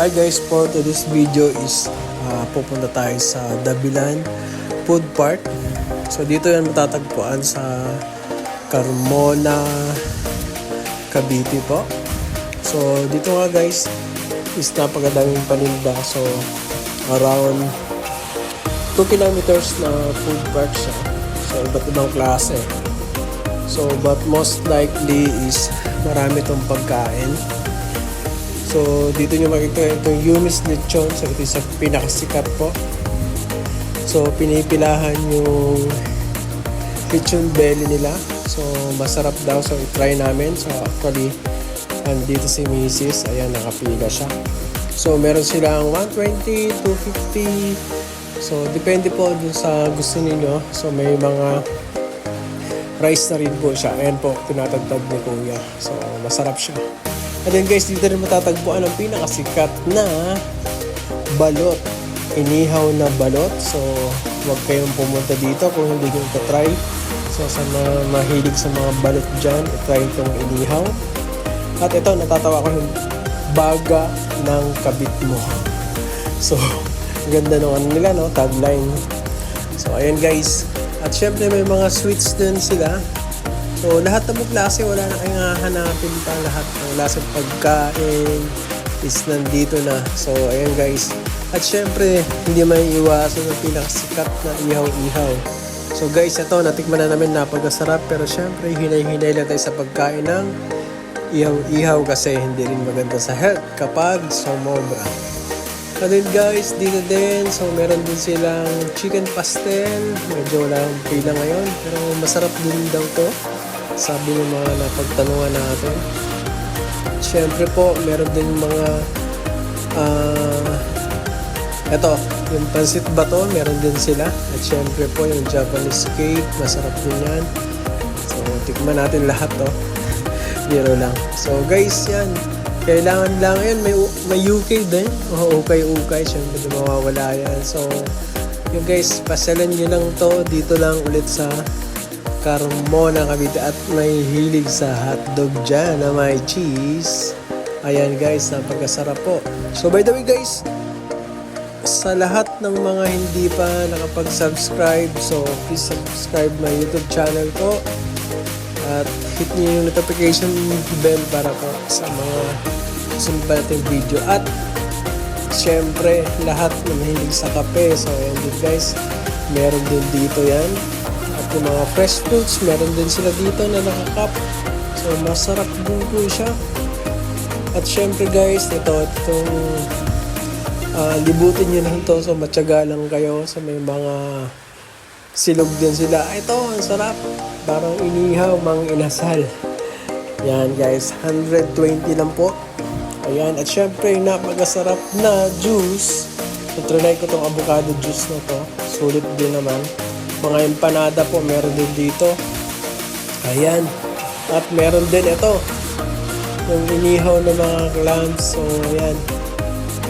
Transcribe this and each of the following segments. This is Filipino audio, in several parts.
Hi guys, for today's video is uh, pupunta tayo sa Dabilan Food Park. So dito yan matatagpuan sa Carmona, Cavite po. So dito nga guys is napakadaming paninda. So around 2 kilometers na food park siya. So iba't ibang klase. So but most likely is marami tong pagkain. So, dito nyo makikita itong Yumis Lechon. So, ito isa pinakasikat po. So, pinipilahan yung lechon belly nila. So, masarap daw. So, i-try namin. So, actually, andito si Mrs. Ayan, nakapila siya. So, meron silang 120, 250. So, depende po dun sa gusto ninyo. So, may mga rice na rin po siya. Ayan po, tinatagtag ni Kuya. So, masarap siya. And then guys, dito rin matatagpuan ang pinakasikat na balot. Inihaw na balot. So, huwag kayong pumunta dito kung hindi nyo try. So, sa mga mahilig sa mga balot dyan, try itong inihaw. At ito, natatawa ko yung baga ng kabit mo. So, ganda ano nila, no? Tagline. So, ayan guys. At syempre, may mga sweets din sila. So, lahat ng klase, wala na kayong hahanapin pa. Lahat ng lasang pagkain is nandito na. So, ayan guys. At syempre, hindi may iwasan ng pinakasikat na ihaw-ihaw. So guys, ito, natikman na namin napagkasarap. Pero syempre, hinay-hinay lang tayo sa pagkain ng ihaw-ihaw kasi hindi rin maganda sa health kapag sumobra. So then guys, dito din, so meron din silang chicken pastel. Medyo wala ang pila ngayon, pero masarap din daw to. Sabi ng mga napagtanungan natin. Siyempre po, meron din mga ah eto, yung pansit bato, meron din sila. At syempre po, yung Japanese cake, masarap din yan. So, tikman natin lahat to. Biro lang. So, guys, yan. Kailangan lang yan. May, may UK din. O, ukay-ukay. Syempre, di mawawala yan. So, yung guys, pasyalan nyo lang to. Dito lang ulit sa Carmona, Cavite. At may hilig sa hotdog dyan na may cheese. Ayan guys, napagkasarap po. So by the way guys, sa lahat ng mga hindi pa nakapag-subscribe, so please subscribe my YouTube channel ko. At hit niyo yung notification bell para po sa mga sunod pa nating video. At syempre, lahat na mahilig sa kape. So ayan din guys, meron din dito yan. Yung mga fresh fruits, meron din sila dito na nakakap. So masarap din po siya. At syempre guys, ito, itong ah, libutin nyo lang to. So matyaga lang kayo. So may mga silog din sila. Ah, Ito, ang sarap. Parang inihaw, mang inasal. Yan guys, 120 lang po. Ayan, at syempre napakasarap na juice. So trinay ko tong avocado juice na to. Sulit din naman. Mga empanada po, meron din dito. Ayan. At meron din ito. Yung inihaw ng mga clams. So, ayan.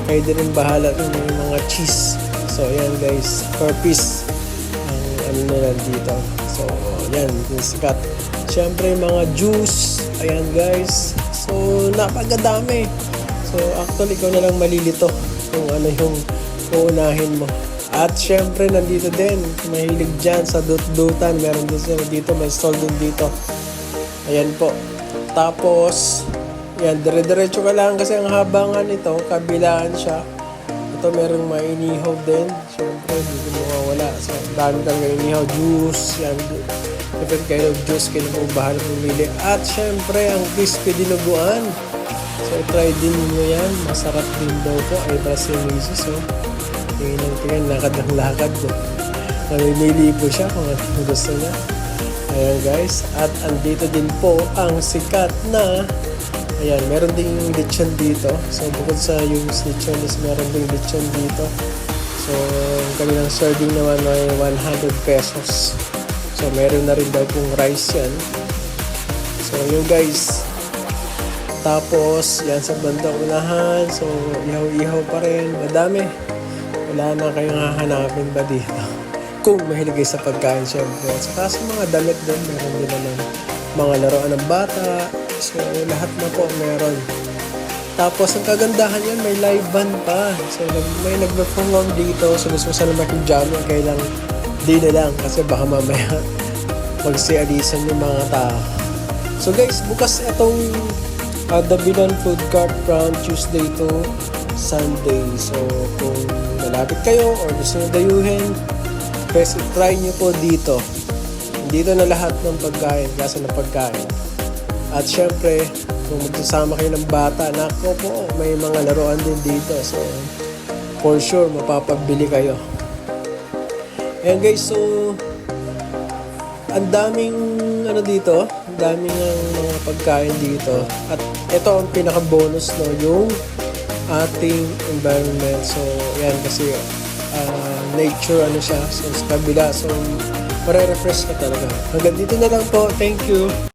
Kayo din rin bahala yung mga cheese. So, ayan guys. Per piece. Ang ano nila dito. So, ayan. Yung sikat. Siyempre, mga juice. Ayan guys. So, napakadami. So, actually, ikaw na lang malilito kung ano yung uunahin mo. At syempre, nandito din, mahilig dyan sa dut-dutan. Meron din sila dito, may stall din dito. Ayan po. Tapos, yan, dire-diretso ka lang kasi ang haba nga nito, kabilaan siya. Ito merong mainihaw din. Siyempre, hindi ko mawawala. So, dami talaga inihaw. Juice, yan. Different kind of juice, kayo po bahala pumili. At syempre, ang crispy dinuguan. So, try din niyo yan. Masarap din daw po. Ay, Mrs. Oh. Tingin tingin, lakad ng lakad. Namimili po siya kung ano gusto niya. Ayan guys. At andito din po ang sikat na Ayan, meron din yung lechon dito. So, bukod sa yung lechon is meron din lechon dito. So, ang kanilang serving naman ay 100 pesos. So, meron na rin daw pong rice yan. So, yun guys. Tapos, yan sa bandang unahan. So, ihaw-ihaw pa rin. Madami. Wala na kayong hahanapin ba dito. Kung mahilig sa pagkain, syempre. At saka sa mga damit din, meron din naman mga laruan ng bata. So, lahat na po meron. Tapos ang kagandahan yan, may live band pa. So may nagpe-perform dito. So gusto mo sana makipag-jamming, kailang di na lang kasi baka mamaya magsialisan yung mga tao. So guys, bukas itong uh, Dabilan Food Cart from Tuesday to Sunday. So kung malapit kayo or gusto nyo dayuhin, best try nyo po dito. Dito na lahat ng pagkain, klase ng pagkain. At syempre, kung magsasama kayo ng bata, nako po, may mga laruan din dito. So, for sure, mapapabili kayo. Ayan guys, so, ang daming ano dito, ang daming ang mga pagkain dito. At ito ang pinaka-bonus no, yung ating environment. So, yan kasi ah, nature ano siya. So, sa kabila. So, mare-refresh ka talaga. Hanggang dito na lang po. Thank you.